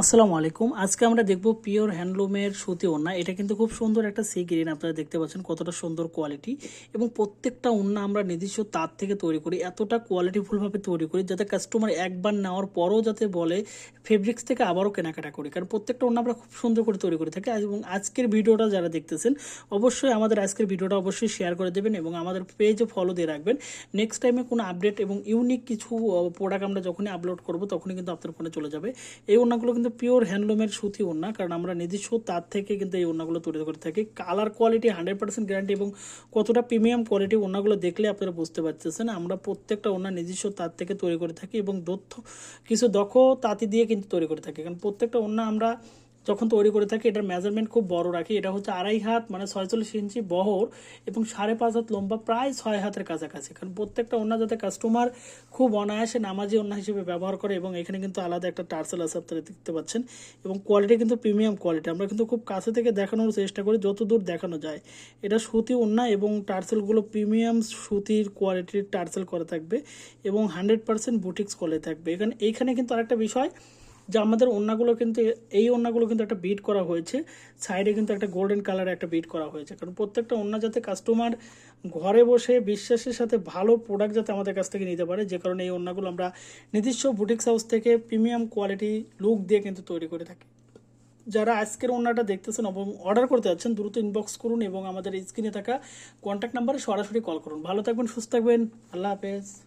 আসসালামু আলাইকুম। আজকে আমরা দেখব পিওর হ্যান্ডলুমের সুতি ওড়না। এটা কিন্তু খুব সুন্দর একটা সি গ্রিন আপনারা দেখতে পাচ্ছেন কতটা সুন্দর কোয়ালিটি এবং প্রত্যেকটা ওড়না আমরা নিজস্ব তার থেকে তৈরি করি, এতটা কোয়ালিটিফুলভাবে তৈরি করি যাতে কাস্টমার একবার নেওয়ার পরও যাতে বলে ফেব্রিক্স থেকে আবারও কেনাকাটা করি। কারণ প্রত্যেকটা ওড়না আমরা খুব সুন্দর করে তৈরি করে থাকি। এবং আজকের ভিডিওটা যারা দেখতেছেন, অবশ্যই আমাদের আজকের ভিডিওটা অবশ্যই শেয়ার করে দেবেন এবং আমাদের পেজে ফলো দিয়ে রাখবেন। নেক্সট টাইমে কোনো আপডেট এবং ইউনিক কিছু প্রোডাক্ট আমরা যখনই আপলোড করব, তখনই কিন্তু আপনার ফোনে চলে যাবে। এই ওড়নাগুলো কিন্তু পিওর হ্যান্ডলুমের সুতি ওড়না, কারণ আমরা নিজস্ব তার থেকে কিন্তু এই ওড়নাগুলো তৈরি করে থাকি। Colour quality hundred percent guarantee এবং কতটা প্রিমিয়াম কোয়ালিটি ওড়নাগুলো দেখলে আপনারা বুঝতে পারতেছেন, আমরা প্রত্যেকটা ওড়না নিজস্ব তার থেকে তৈরি করে থাকি এবং দক্ষ, কিছু দক্ষ তাঁতি দিয়ে কিন্তু তৈরি করে থাকি। কারণ প্রত্যেকটা ওড়না আমরা যখন তৈরি করে থাকি, এটার মেজারমেন্ট খুব বড় রাখি। এটা হচ্ছে আড়াই হাত মানে ছয়চল্লিশ ইঞ্চি বহর এবং সাড়ে পাঁচ হাত লম্বা, প্রায় ছয় হাতের কাছাকাছি। কারণ প্রত্যেকটা ওনা যাতে কাস্টমার খুব অনায়াসে নামাজি ওনা হিসেবে ব্যবহার করে এবং এখানে কিন্তু আলাদা একটা টার্সেল আছে আপনারা দেখতে পাচ্ছেন। এবং কোয়ালিটি কিন্তু প্রিমিয়াম কোয়ালিটি আমরা কিন্তু খুব কাছে থেকে দেখানোর চেষ্টা করি, যত দূর দেখানো যায়। এটা সুতি ওন্না এবং টার্সেলগুলো প্রিমিয়াম সুতির কোয়ালিটির টার্সেল করে থাকবে এবং হান্ড্রেড পার্সেন্ট বুটিক্স করে থাকবে। এখানে, এইখানে কিন্তু আরেকটা বিষয় যে আমাদের ওড়নাগুলো কিন্তু এই ওড়নাগুলো কিন্তু একটা বিট করা হয়েছে। সাইডে কিন্তু একটা গোল্ডেন কালারে একটা বিট করা হয়েছে। কারণ প্রত্যেকটা ওড়না যাতে কাস্টমার ঘরে বসে বিশ্বাসের সাথে ভালো প্রোডাক্ট যাতে আমাদের কাছ থেকে নিতে পারে, যে কারণে এই ওড়নাগুলো আমরা নিজস্ব বুটিক্স হাউস থেকে প্রিমিয়াম কোয়ালিটি লুক দিয়ে কিন্তু তৈরি করে থাকি। যারা আজকের ওড়নাটা দেখতেছেন এবং অর্ডার করতে যাচ্ছেন, দ্রুত ইনবক্স করুন এবং আমাদের স্ক্রিনে থাকা কন্ট্যাক্ট নাম্বারে সরাসরি কল করুন। ভালো থাকবেন, সুস্থ থাকবেন। আল্লাহ হাফেজ।